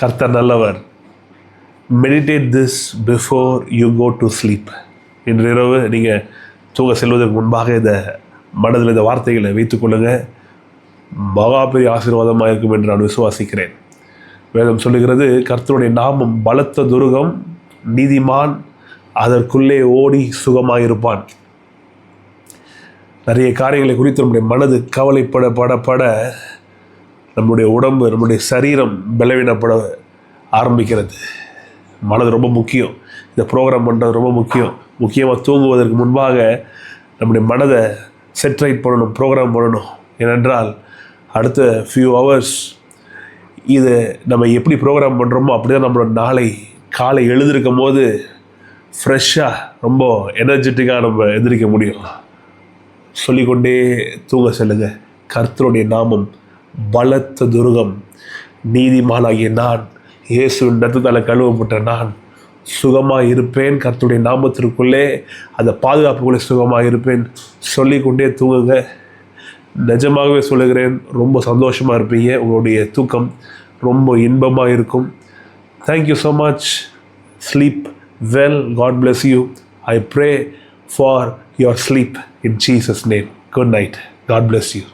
கர்த்தர் நல்லவர். Meditate this before you go to sleep இன்று இரவு நீங்கள் தூங்க செல்வதற்கு முன்பாக இந்த மனதில் இந்த வார்த்தைகளை வைத்துக்கொள்ளுங்கள் மகா பெரிய ஆசீர்வாதமாக இருக்கும் என்று நான் விசுவாசிக்கிறேன். வேதம் சொல்லுகிறது கர்த்தருடைய நாமம் பலத்த துருகம் நீதிமான் அதற்குள்ளே ஓடி சுகமாயிருப்பான். நிறைய காரியங்களை குறித்து நம்முடைய மனது கவலைப்பட பட பட நம்முடைய உடம்பு நம்முடைய சரீரம் பலவீனப்பட ஆரம்பிக்கிறது. மனது ரொம்ப முக்கியம். இந்த ப்ரோக்ராம் பண்ணுறது ரொம்ப முக்கியம். முக்கியமாக தூங்குவதற்கு முன்பாக நம்முடைய மனதை செட்ரைட் பண்ணணும் ப்ரோக்ராம் பண்ணணும். ஏனென்றால் அடுத்த ஃபியூ ஹவர்ஸ் இது நம்ம எப்படி ப்ரோக்ராம் பண்ணுறோமோ அப்படி தான் நம்மளோட நாளை காலை எழுந்திருக்கும் போது ஃப்ரெஷ்ஷாக ரொம்ப எனர்ஜெட்டிக்காக நம்ம எந்திரிக்க முடியும். சொல்லிக்கொண்டே தூங்க செல்லுங்கள் கர்த்தருடைய நாமம் பலத்த துருகம். நீதிமானாகிய நான் இயேசுவின் ரத்தத்தால் கழுவப்பட்ட நான் சுகமாக இருப்பேன். கத்துடைய நாமத்திற்குள்ளே அந்த பாதுகாப்புக்குள்ளே சுகமாக இருப்பேன். சொல்லிக்கொண்டே தூங்குங்க. நிஜமாகவே சொல்லுகிறேன் ரொம்ப சந்தோஷமாக இருப்பீங்க. உங்களுடைய தூக்கம் ரொம்ப இன்பமாக இருக்கும். Thank you so much sleep well God bless you I pray for your sleep in Jesus name good night God bless you